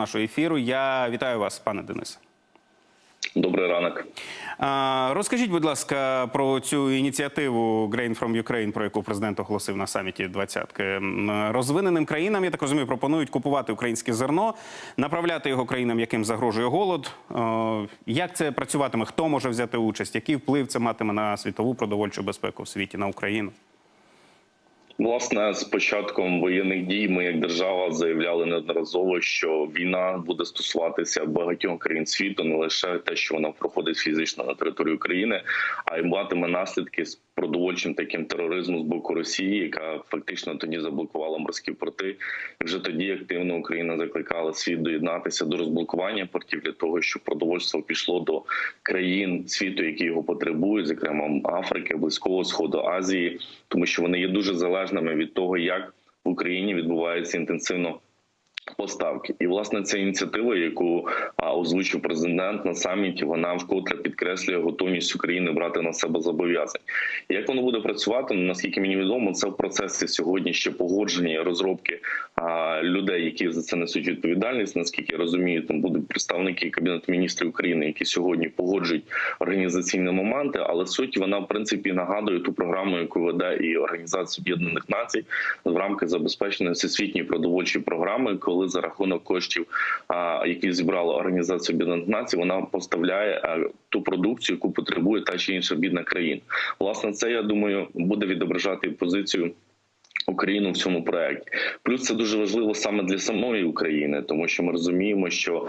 нашого ефіру. Я вітаю вас, пане Денисе. Добрий ранок. Розкажіть, будь ласка, про цю ініціативу Grain from Ukraine, про яку президент оголосив на саміті двадцятки. Розвиненим країнам, я так розумію, пропонують купувати українське зерно, направляти його країнам, яким загрожує голод. Як це працюватиме? Хто може взяти участь? Який вплив це матиме на світову продовольчу безпеку в світі, на Україну? Власне, з початком воєнних дій ми, як держава, заявляли неодноразово, що війна буде стосуватися багатьох країн світу, не лише те, що вона проходить фізично на території України, а й матиме наслідки з продовольчим таким тероризму з боку Росії, яка фактично тоді заблокувала морські порти. І вже тоді активно Україна закликала світ доєднатися до розблокування портів для того, щоб продовольство пішло до країн світу, які його потребують, зокрема Африки, Близького Сходу, Азії, тому що вони є дуже залежними від того, як в Україні відбувається інтенсивно. Поставки і власне ця ініціатива, яку озвучив президент на саміті, вона вкотре підкреслює готовність України брати на себе зобов'язань. Як воно буде працювати? Ну, наскільки мені відомо, це в процесі сьогодні ще погодження розробки а, людей, які за це несуть відповідальність. Наскільки я розумію, там будуть представники кабінету міністрів України, які сьогодні погоджують організаційні моменти. Але суть вона в принципі нагадує ту програму, яку веде і Організація Об'єднаних Націй в рамках забезпечення всесвітньої продовольчої програми, коли за рахунок коштів, які зібрала Організація Об'єднаних Націй, вона поставляє ту продукцію, яку потребує та чи інша бідна країна. Власне, це я думаю буде відображати позицію. Україну в цьому проекті плюс це дуже важливо саме для самої України, тому що ми розуміємо, що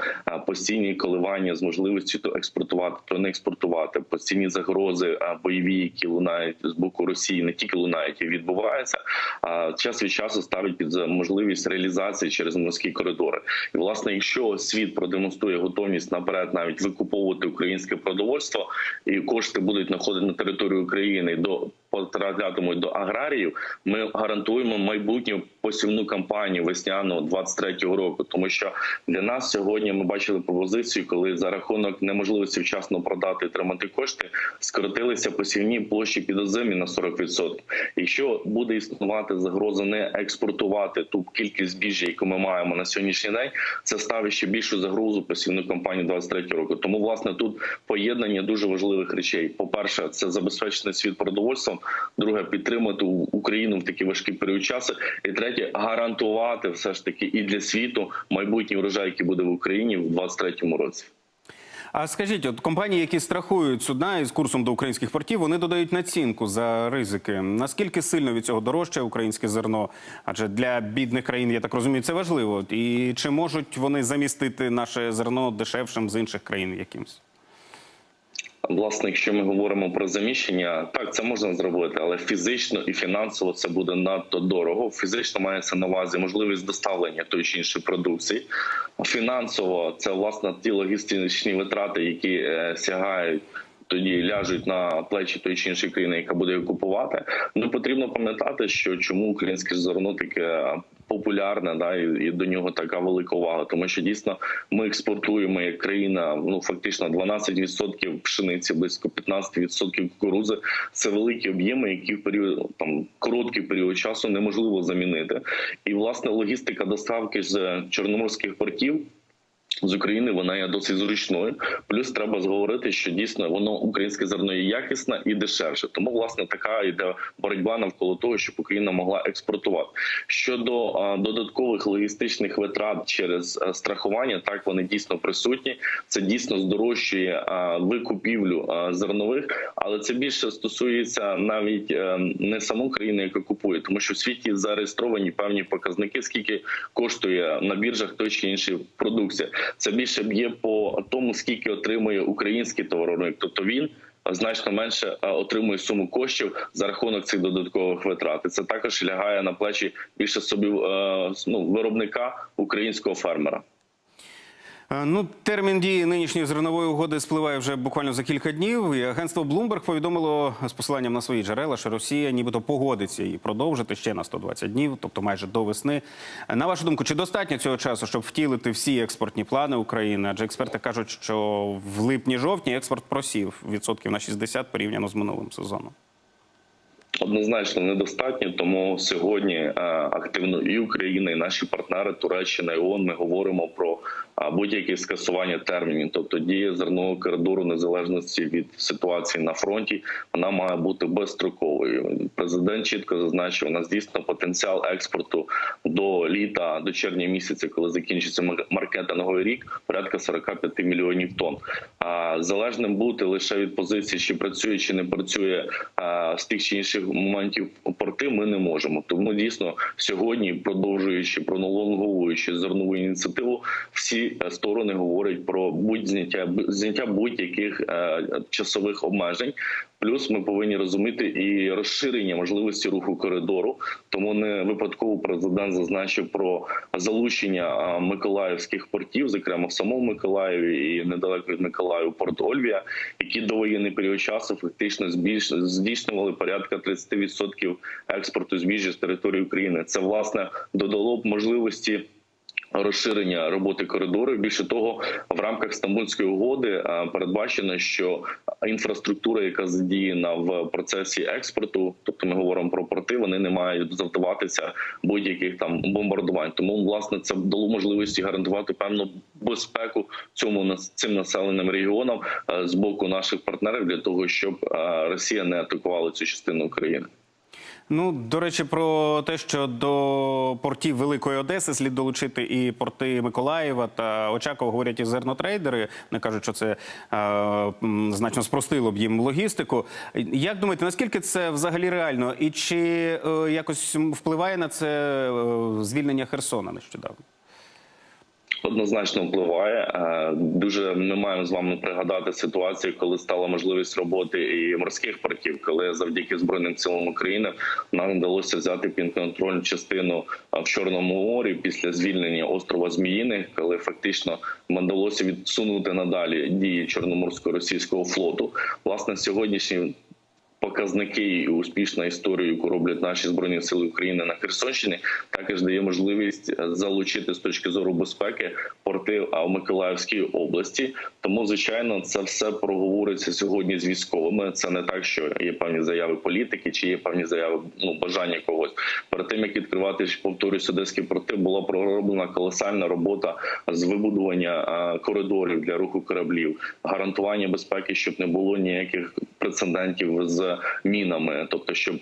постійні коливання з можливістю то експортувати, то не експортувати, постійні загрози бойові, які лунають з боку Росії, не тільки лунають і відбуваються. А час від часу ставить під можливість реалізації через морські коридори. І власне, якщо світ продемонструє готовність наперед навіть викуповувати українське продовольство, і кошти будуть знаходити на території України до потраплятимуть до аграріїв, ми гарантуємо майбутню посівну кампанію весняну 23-го року. Тому що для нас сьогодні ми бачили пропозицію, коли за рахунок неможливості вчасно продати і тримати кошти, скоротилися посівні площі під озимі на 40%. Якщо буде існувати загроза не експортувати ту кількість збіжжя, яку ми маємо на сьогоднішній день, це ставить ще більшу загрозу посівну кампанію 23 року. Тому власне тут поєднання дуже важливих речей. По перше, це забезпечити світ продовольством. Друге, підтримати Україну в такий важкий період часу. І третє, гарантувати все ж таки і для світу майбутній урожай, який буде в Україні в 23-му році. А скажіть, от компанії, які страхують судна із курсом до українських портів, вони додають націнку за ризики. Наскільки сильно від цього дорожче українське зерно? Адже для бідних країн, я так розумію, це важливо. І чи можуть вони замістити наше зерно дешевшим з інших країн якимсь? Власне, якщо ми говоримо про заміщення, так це можна зробити, але фізично і фінансово це буде надто дорого. Фізично мається на увазі можливість доставлення тої чи іншої продукції. Фінансово це власне ті логістичні витрати, які е, сягають. Тоді ляжуть на плечі тої чи іншої країни, яка буде їх купувати. Ну потрібно пам'ятати, що чому українське зерно таке популярне, да і, і до нього така велика увага, тому що дійсно ми експортуємо як країна. Ну фактично 12% пшениці, близько 15% кукурузи. Це великі об'єми, які в період там короткий період часу неможливо замінити. І власне логістика доставки з чорноморських портів. З України вона є досить зручною. Плюс треба зговорити, що дійсно воно українське зерно є якісне і дешевше. Тому власне така йде боротьба навколо того, щоб Україна могла експортувати. Щодо а, додаткових логістичних витрат через а, страхування, так вони дійсно присутні. Це дійсно здорожчує а, викупівлю а, зернових, але це більше стосується навіть е, не саму країну, яка купує, тому що в світі зареєстровані певні показники, скільки коштує на біржах той чи інший продукція. Це більше б'є по тому, скільки отримує український товаровиробник. Тобто він значно менше отримує суму коштів за рахунок цих додаткових витрат. І це також лягає на плечі більше собі е, ну, виробника українського фермера. Е, Ну, термін дії нинішньої зернової угоди спливає вже буквально за кілька днів. І агентство Bloomberg повідомило з посиланням на свої джерела, що Росія нібито погодиться її продовжити ще на 120 днів, тобто майже до весни. Е, На вашу думку, чи достатньо цього часу, щоб втілити всі експортні плани України? Адже експерти кажуть, що в липні-жовтні експорт просів відсотків на 60 порівняно з минулим сезоном. Однозначно недостатньо, тому сьогодні е, активно і Україна, і наші партнери Туреччина і ООН, ми говоримо про е, будь-яке скасування термінів, тобто дія зернового коридору незалежності від ситуації на фронті, вона має бути безстроковою. Президент чітко зазначив, у нас дійсно потенціал експорту до літа, до червня місяця, коли закінчиться маркетинговий рік, порядка 45 мільйонів тонн. А залежним бути лише від позиції, чи працює, чи не працює з тих чи інших моментів порти, ми не можемо. Тому дійсно сьогодні, продовжуючи пролонговуючи зернову ініціативу, всі е, сторони говорять про будь-зняття зняття будь-яких е, часових обмежень. Плюс ми повинні розуміти і розширення можливості руху коридору. Тому не випадково президент зазначив про залучення миколаївських портів, зокрема в самому Миколаєві і недалеко від Миколаєва порт Ольвія, які до воєнний період часу фактично здійснювали порядка 30% експорту збіжжя з території України. Це власне додало б можливості. Розширення роботи коридору. Більше того, в рамках Стамбульської угоди передбачено, що інфраструктура, яка задіяна в процесі експорту, тобто ми говоримо про порти, вони не мають завдаватися будь-яких там бомбардувань. Тому власне це дало можливості гарантувати певну безпеку цьому цим населеним регіонам е, з боку наших партнерів для того, щоб е, Росія не атакувала цю частину України. Ну, до речі, про те, що до портів Великої Одеси слід долучити і порти Миколаєва та Очакова говорять і зернотрейдери. Вони кажуть, що це е, значно спростило б їм логістику. Як думаєте, наскільки це взагалі реально? І чи е, якось впливає на це е, звільнення Херсона нещодавно? Однозначно впливає. Е, Дуже ми маємо з вами пригадати ситуацію, коли стала можливість роботи і морських портів, коли завдяки збройним силам України нам вдалося взяти під контроль частину е, в Чорному морі після звільнення острова Зміїни, коли фактично вдалося відсунути надалі дії чорноморського російського флоту. Власне, сьогоднішній показники і успішна історія, яку роблять наші збройні сили України на Херсонщині, також дає можливість е, залучити з точки зору безпеки порти в Миколаївській області. Тому, звичайно, це все проговориться сьогодні з військовими. Це не так, що є певні заяви політики, чи є певні заяви ну бажання когось. Перед тим як відкривати повторюсь, одеські порти, була пророблена колосальна робота з вибудування коридорів для руху кораблів, гарантування безпеки, щоб не було ніяких прецедентів з мінами, тобто, щоб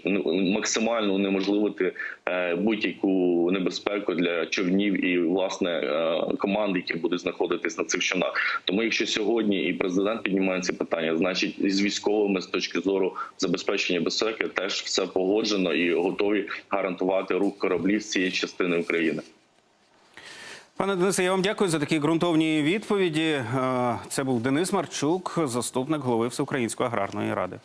максимально унеможливити е, будь-яку небезпеку для човнів і власне е, команд, які будуть знаходитись на цих човнах. Тому, якщо сьогодні і президент піднімає ці питання, значить з військовими з точки зору забезпечення безпеки теж все погоджено і готові гарантувати рух кораблів з цієї частини України. Пане Денисе, я вам дякую за такі ґрунтовні відповіді. Е, Це був Денис Марчук, заступник голови Всеукраїнської аграрної ради.